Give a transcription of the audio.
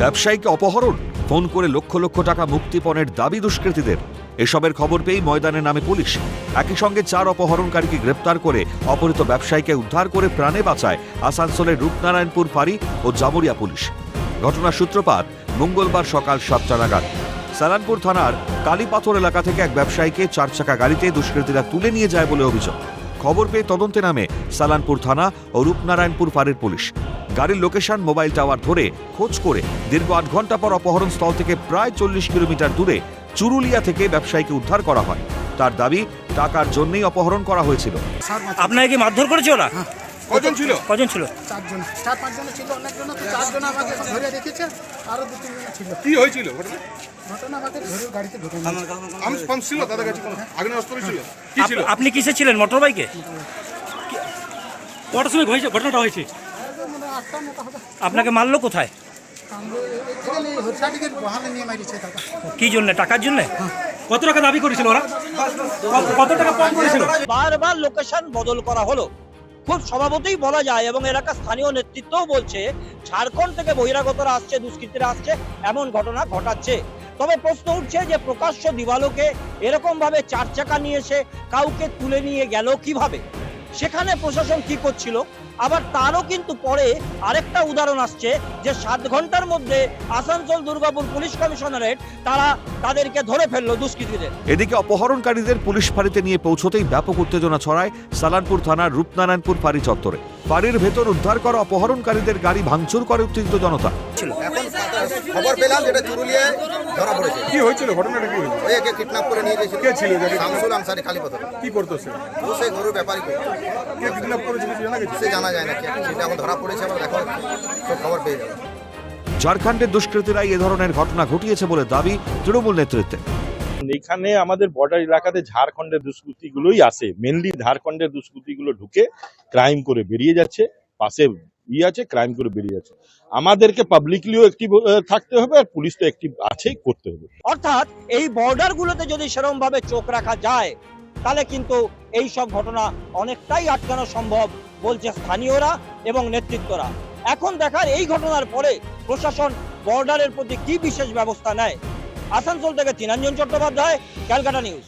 ব্যবসায়ীকে অপহরণ, ফোন করে লক্ষ লক্ষ টাকা মুক্তিপণের দাবি দুষ্কৃতীদের। এসবের খবর পেয়েই ময়দানে নামে পুলিশ। একই সঙ্গে চার অপহরণকারীকে গ্রেপ্তার করে অপহৃত ব্যবসায়ীকে উদ্ধার করে প্রাণে বাঁচায় আসানসোলের রূপনারায়ণপুর ফাঁড়ি ও জামুরিয়া পুলিশ। ঘটনার সূত্রপাত মঙ্গলবার সকাল সাতটা নাগাদ। সালানপুর থানার কালীপাথর এলাকা থেকে এক ব্যবসায়ীকে চার চাকা গাড়িতে দুষ্কৃতীরা তুলে নিয়ে যায় বলে অভিযোগ। খবর পেয়ে তদন্তে নামে সালানপুর থানা ও রূপনারায়ণপুর ফাঁড়ির পুলিশ। গাড়ির লোকেশন মোবাইল টাওয়ার ধরে খোঁজ করে দীর্ঘ আট ঘণ্টা পর অপহরণ স্থল থেকে প্রায় চল্লিশ কিলোমিটার দূরে চুরুলিয়া থেকে ব্যবসায়ীকে উদ্ধার করা হয়। তার দাবি টাকার জন্যই অপহরণ করা হয়েছিল। আপনাকে কি মারধর করেছে ওরা? কজন ছিল? কজন ছিল? চারজন। চার পাঁচজন ছিল অনেকজন তো চারজন আমাকে ধরে রেখেছে আরও দু তিনজন ছিল। কি হয়েছিল ঘটনা? ঘটনা আমাকে ধরে গাড়িতে ঢুকে নিয়েছে। আর্মস ছিল তাদের কাছে কোনো আগ্নেয় অস্ত্র ছিল? কি ছিল? আপনি কিসে ছিলেন? মোটর বাইকে কটার সময় হয়েছে ঘটনাটা হয়েছে? আপনাকে মারলো কোথায়? কি জন্য? টাকার জন্য? কত টাকা দাবি করেছিল ওরা? কত- টাকা করেছিল? বারবার লোকেশন বদল করা হলো। খুব বলা যায় এবং এলাকার স্থানীয় বলছে থেকে বহিরাগতরা আসছে, দুষ্কৃতীরা আসছে, এমন ঘটনা ঘটাচ্ছে। তবে প্রশ্ন উঠছে যে প্রকাশ্য দিবালোকে এরকম ভাবে চার চাকা নিয়ে এসে কাউকে তুলে নিয়ে গেল কীভাবে? সেখানে প্রশাসন কি করছিল? আবার তারও কিন্তু পরে আরেকটা উদাহরণ আসছে যে সাত ঘণ্টার মধ্যে আসানসোল দুর্গাপুর পুলিশ কমিশনারেট তারা তাদেরকে ধরে ফেলল দুষ্কৃতীদের। এদিকে অপহরণকারীদের পুলিশ ফাঁড়িতে নিয়ে পৌঁছতেই ব্যাপক উত্তেজনা ছড়ায় সালানপুর থানার রূপনারায়ণপুর ফাঁড়ি চত্বরে। ফাঁড়ির ভেতর উদ্ধার করা অপহরণকারীদের গাড়ি ভাঙচুর করে উত্তেজিত জনতা। খবর পেলাম যেটা চুরুলিয়ায় ধরা পড়েছে। কি হয়েছিল? ঘটনাটা কি হয়েছিল? ওই একে কিডন্যাপ করে নিয়ে গেছিল। কে ছিল শামসুল আনসারি কালীপথর কি করতো ও সেই গরুর ব্যাপারই কে কিডন্যাপ করেছিল জানা গেছে? সে জানা যায় না কে সেটা এখন ধরা পড়েছে আবার এখন সব খবর পেয়ে যাবে। ঝাড়খণ্ডের দুষ্কৃতীরাই এ ধরনের ঘটনা ঘটিয়েছে বলে দাবি তৃণমূল নেতৃত্বে। এখানে আমাদের বর্ডার এলাকাতে ঝাড়খণ্ডের দুষ্কৃতিগুলোই আসে। মেনলি ঝাড়খণ্ডের দুষ্কৃতিগুলো ঢুকে ক্রাইম করে বেরিয়ে যাচ্ছে। পাশে ই আছে ক্রাইম করে বেরিয়ে যাচ্ছে। আমাদেরকে পাবলিকলিও অ্যাক্টিভ থাকতে হবে আর পুলিশ তো অ্যাক্টিভ আছেই করতে হবে। অর্থাৎ এই বর্ডার গুলোতে যদি সেরকম ভাবে চোখ রাখা যায় তাহলে কিন্তু এই সব ঘটনা অনেকটাই আটকানো সম্ভব। বলছে স্থানীয়রা এবং নেতৃত্বরা। এখন দেখার এই ঘটনার পরে প্রশাসন বর্ডারের প্রতি কি বিশেষ ব্যবস্থা নেয়? আসানসোল থেকে চিনাঞ্জন চট্টোপাধ্যায়, ক্যালকাটা নিউজ।